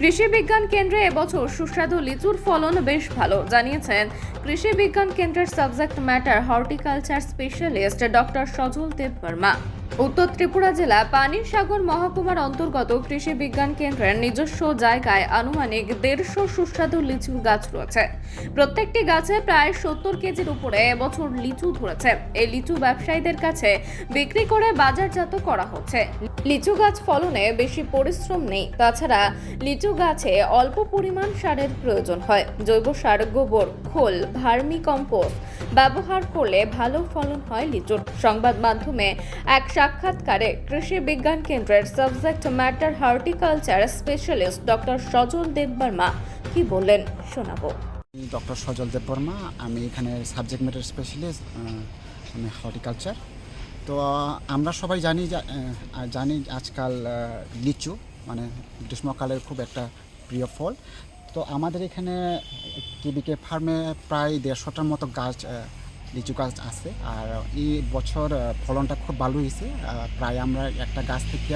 কৃষি বিজ্ঞান কেন্দ্রে এবছর সুস্বাদু লিচুর ফলন বেশ ভালো জানিয়েছেন কৃষি বিজ্ঞান কেন্দ্রের subject matter horticulture specialist doctor Sajal Deb Barma. উত্তর ত্রিপুরা জেলা পানির সাগর মহকুমার অন্তর্গত কৃষি বিজ্ঞান কেন্দ্রের নিজস্ব জায়গায় আনুমানিক দেড়শো সুস্বাদু লিচু গাছ রয়েছে। প্রত্যেকটি গাছে প্রায় সত্তর কেজির উপরে এবছর লিচু ধরেছে। এই লিচু ব্যবসায়ীদের কাছে বিক্রি করে বাজারজাত করা হচ্ছে। লিচু গাছ ফলনে বেশি পরিশ্রম নেই। তাছাড়া লিচু গাছে অল্প পরিমাণ সারের প্রয়োজন হয়। জৈব সার, গোবর, খোল ভার্মি কম্পোস্ট ব্যবহার করলে ভালো ফলন হয় লিচুর। সংবাদ মাধ্যমে এক সাক্ষাৎকারে কৃষি বিজ্ঞান কেন্দ্রের subject matter horticulture specialist doctor Sajal Debbarma কি বললেন শোনাবো। ডক্টর সজল দেব বর্মা আমি এখানে সাবজেক্ট ম্যাটার স্পেশালিস্ট আমি হর্টিকালচার। তো আমরা সবাই জানি জানি আজকাল লিচু মানে গ্রীষ্মকালের খুব একটা প্রিয় ফল। তো আমাদের এখানে কেবিকে ফার্মে প্রায় দেড়শোটার মতো গাছ লিচু গাছ আছে। আর এই বছর ফলনটা খুব ভালো হয়েছে। প্রায় আমরা একটা গাছ থেকে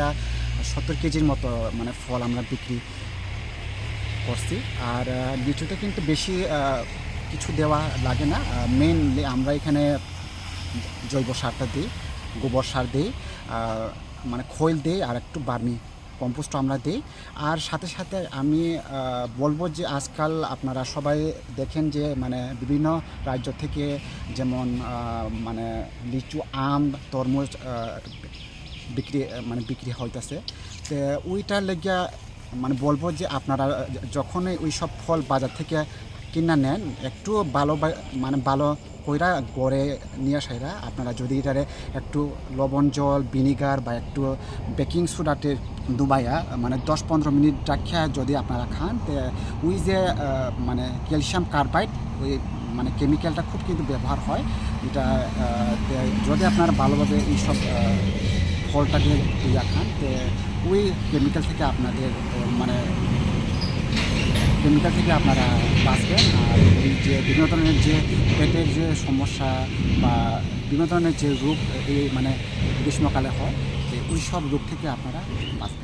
সত্তর কেজির মতো মানে ফল আমরা বিক্রি করছি। আর লিচুতে কিন্তু বেশি কিছু দেওয়া লাগে না। মেনলি আমরা এখানে জৈব সারটা দিই, গোবর সার দিই মানে খৈল দিই আর একটু বার্মি কম্পোস্ট আমরা দিই। আর সাথে সাথে আমি বলব যে আজকাল আপনারা সবাই দেখেন যে মানে বিভিন্ন রাজ্য থেকে যেমন মানে লিচু, আম, তরমুজ বিক্রি মানে বিক্রি হইতেছে। তো ওইটার লেগিয়া মানে বলব যে আপনারা যখনই ওই সব ফল বাজার থেকে কিনা নেন, একটু ভালো মানে ভালো কইরা গড়ে নিয়ে আসাইরা আপনারা যদি এটারে একটু লবণ জল, ভিনিগার বা একটু বেকিং সোডাতে ডুবাইয়া মানে দশ পনেরো মিনিট রাখিয়া যদি আপনারা খান, তো ওই যে মানে ক্যালসিয়াম কার্বাইড, ওই মানে কেমিক্যালটা খুব কিন্তু ব্যবহার হয়। এটা যদি আপনারা ভালোভাবে এইসব ফলটাকে ইয়া খান, তো ওই কেমিক্যাল থেকে আপনাদের মানে কেমিক্যাল থেকে আপনারা বাঁচবেন। আর এই যে বিভিন্ন ধরনের যে পেটের যে সমস্যা বা বিভিন্ন ধরনের যে রোগ এই মানে গ্রীষ্মকালে হয় ওই সব রোগ থেকে আপনারা বাঁচবেন।